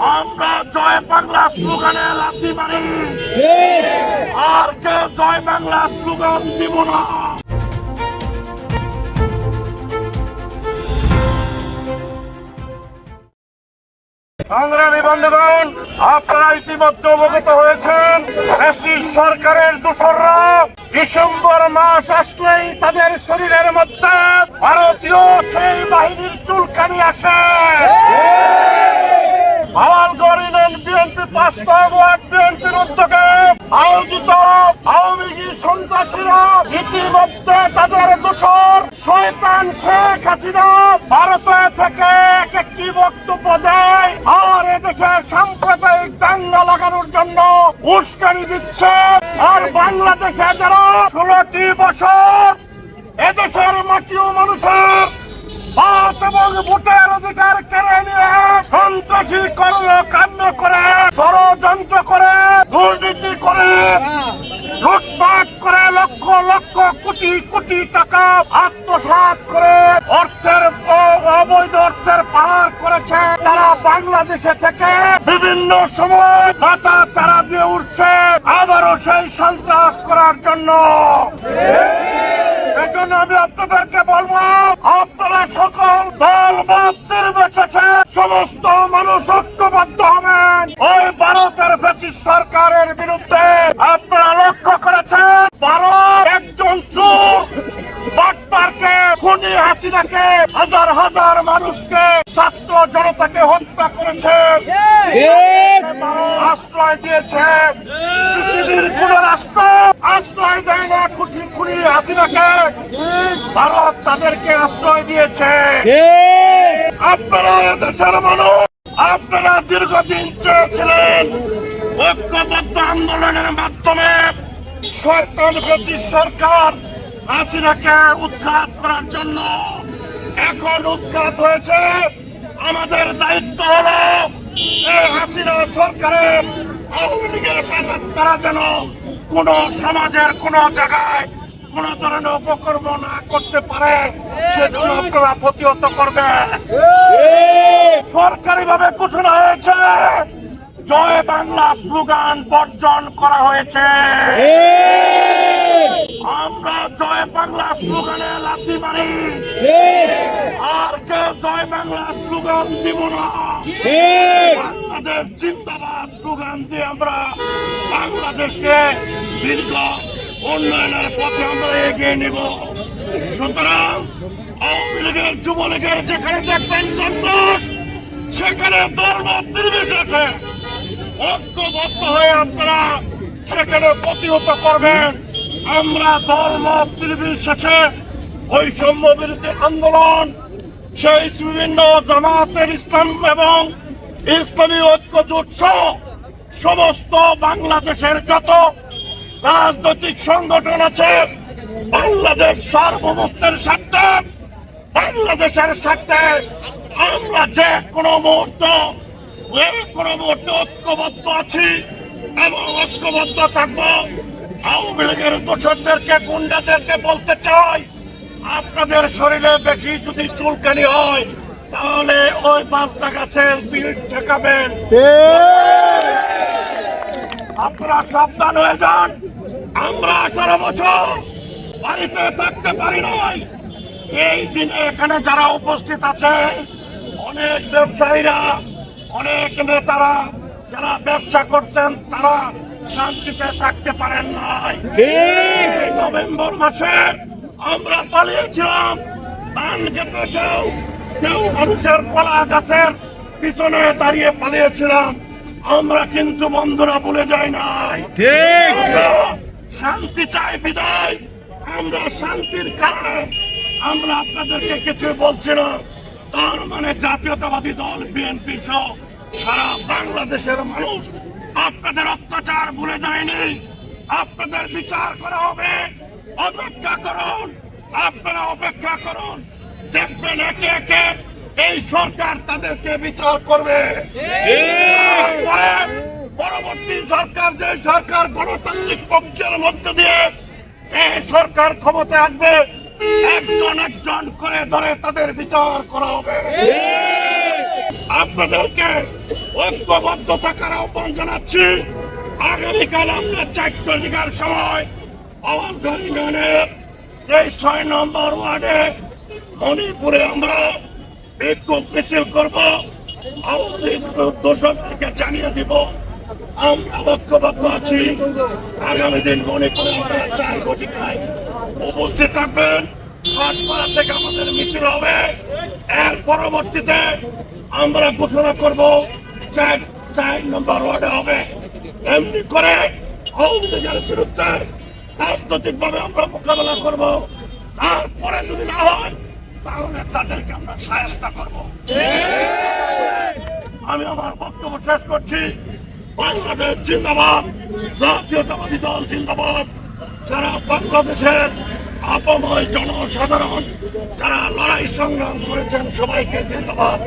আমরা জয় বাংলা স্লোগানে লাথি মারি। আর কেউ জয় বাংলা স্লোগান দিব না। সংগ্রামী বন্ধুগণ, আপনারা ইতিমধ্যে অবগত হয়েছেন ফ্যাসিস্ট সরকারের দোসররা ডিসেম্বর মাস আসলেই তাদের শরীরের মধ্যে ভারতীয় সেই বাহিনীর চুলকানি আসে। আওয়ালগড় ইউনিয়ন বিএনপি বাস্তব ওয়ার্ড বিএনপির উদ্যোগে। আয়োজিত আওয়ামী লীগ সন্ত্রাসীরা ইতিমধ্যে তাদের দোষর। শয়তান শেখ হাসিনা ভারতে থেকে এক একটি বক্তব্য দেয়। আর এদেশের সাম্প্রদায়িক দাঙ্গা লাগানোর জন্য উস্কানি দিচ্ছে। আর বাংলাদেশে যারা ষোলোটি বছর এদেশের মাটি ও মানুষের ভাত এবং ভোটের অধিকার কেড়ে নিয়ে সন্ত্রাসী কর্মকাণ্ড করে, ষড়যন্ত্র করে, দুর্নীতি করে, লুটপাট করে, লক্ষ লক্ষ কোটি কোটি টাকা আত্মসাৎ করে অর্থের অবৈধ অর্থের পাহাড় করেছে। তারা বাংলাদেশে থেকে বিভিন্ন সময় মাথা চারা দিয়ে উঠছে। আবারও সেই সন্ত্রাস করার জন্য। এজন্য আমি আপনাদেরকে বলব, আপনারা সকল দল মত নির্বিশেষে সমস্ত মানুষ ঐক্যবদ্ধ হবেন। ওই ভারতের ব্রিটিশ সরকারের বিরুদ্ধে আপনারা লক্ষ্য করেছেন, ভারত একজন চোর। বাটপারকে খুনি হাসিনাকে হাজার হাজার মানুষকে ছাত্র জনতাকে হত্যা করেছে। আশ্রয় দিয়েছে। পৃথিবীর কোন রাষ্ট্র আশ্রয় দেয় না খুশি খুনি হাসিনাকে। ভারত তাদেরকে আশ্রয় দিয়েছে। আপনারা দেশের মানুষ, আপনারা দীর্ঘদিন চেয়েছিলেন ঐক্যবদ্ধ আন্দোলনের মাধ্যমে শয়তান সরকার হাসিনাকে উৎখাত করার জন্য এখন উৎখাত হয়েছে। আমাদের দায়িত্ব হলো এই সরকারের আওয়ামী লীগের তারা যেন কোন সমাজের কোন জায়গায় কোন ধরনের উপকর্ম না করতে পারে, সেজন্য আপনারা প্রতিহত করবে। সরকারি ভাবে ঘোষণা হয়েছে, জয় বাংলা স্লোগান বর্জন করা হয়েছে। আমরা জয় বাংলা স্লোগানে লাথি মারি। আর কেউ জয় বাংলা স্লোগান দিব না। বাংলাদেশ জিন্দাবাদ স্লোগান দিয়ে আমরা বাংলাদেশকে দীর্ঘ উন্নয়নের পথে আমরা এগিয়ে নেব। সুতরাং আওয়ামী লীগের, যুবলীগের যেখানে দেখবেন সন্ত্রাস, সেখানে ধর্ম নির্বিশেষে ঐক্যবদ্ধ হয়ে আপনারা সেখানে প্রতিহত করবেন। আমরা ধর্ম নির্বিশেষে বৈষম্য বিরোধী আন্দোলন, সেই বিভিন্ন জামাতের ইসলাম এবং ইসলামী ঐক্য জোট সমস্ত বাংলাদেশের যত রাজনৈতিক সংগঠন আছে, বাংলাদেশ সার্বভৌমত্বের স্বার্থে, বাংলাদেশের স্বার্থে আমরা যে কোনো মুহূর্ত, যে কোনো মুহূর্তে ঐক্যবদ্ধ আছি এবং ঐক্যবদ্ধ থাকব। আওয়ামী লীগের দোষরদেরকে গুন্ডাদেরকে বলতে চাই, আপনাদের শরীরে বেশি যদি চুলকানি হয়, তাহলে ওই পাঁচটা গাছের বিল ঠেকাবেন। আপনারা সাবধান হয়ে যান। আমরা আঠারো বছর বাড়িতে থাকতে পারি নাই। এই দিনে এখানে যারা উপস্থিত আছে, অনেক ব্যবসায়ীরা, অনেক নেতারা, যারা ব্যবসা করছেন, তারা শান্তিতে থাকতে পারেন নাই। নভেম্বর মাসে আমরা পালিয়েছিলাম ধান খেতে কেউ কেউ মানুষের কলা গাছের পিছনে দাঁড়িয়ে পালিয়েছিলাম। আমরা কিন্তু বন্ধুরা ভুলে যাই নাই। আমরা শান্তি চাই বিদায়। আমরা শান্তির কারণে আমরা আপনাদেরকে কিছু বলছি না। তার মানে জাতীয়তাবাদী দল বিএনপি সহ সারা বাংলাদেশের মানুষ আপনাদের অত্যাচার ভুলে যায়নি। আপনাদের বিচার করা হবে। অপেক্ষা করুন। আপনারা অপেক্ষা করুন। দেখবেন একে একে এই সরকার তাদেরকে বিচার করবে। পরবর্তী সরকার, যে সরকার গণতান্ত্রিক পক্ষের মধ্যে দিয়ে এই সরকার ক্ষমতায় আসবে, একজন একজন করে ধরে তাদের বিচার করা হবে। আপনাদেরকে ঐক্যবদ্ধ থাকার আহ্বান জানাচ্ছি। আগামীকাল আমরা চারটে দিকের সময় ইউনিয়নের এই ছয় নম্বর ওয়ার্ডে মণিপুরে আমরা বিক্ষোভ মিছিল করব। আমাদের দোষকদেরকে জানিয়ে দিব। আমরা ঐক্যবদ্ধ আছি। আগামী দিন মণিপুরে আমরা চার কোটি উপস্থিত থাকবেন। আমাদের মিছিল হবে। এর পরবর্তীতে আমরা ঘোষণা করব চার চার নম্বর ওয়ার্ডে হবে। এমনি করে আওয়ামী বিরুদ্ধে আমরা মোকাবেলা করব। তারপরে যদি না হয়, তাহলে তাদেরকে আমরা সাহায্য করব। আমি আমার বক্তব্য শেষ করছি। বাংলাদেশ জিন্দাবাদ, জাতীয়তাবাদী দল জিন্দাবাদ। যারা বাংলাদেশের আপময় জনসাধারণ যারা লড়াই সংগ্রাম করেছেন সবাইকে জিন্দাবাদ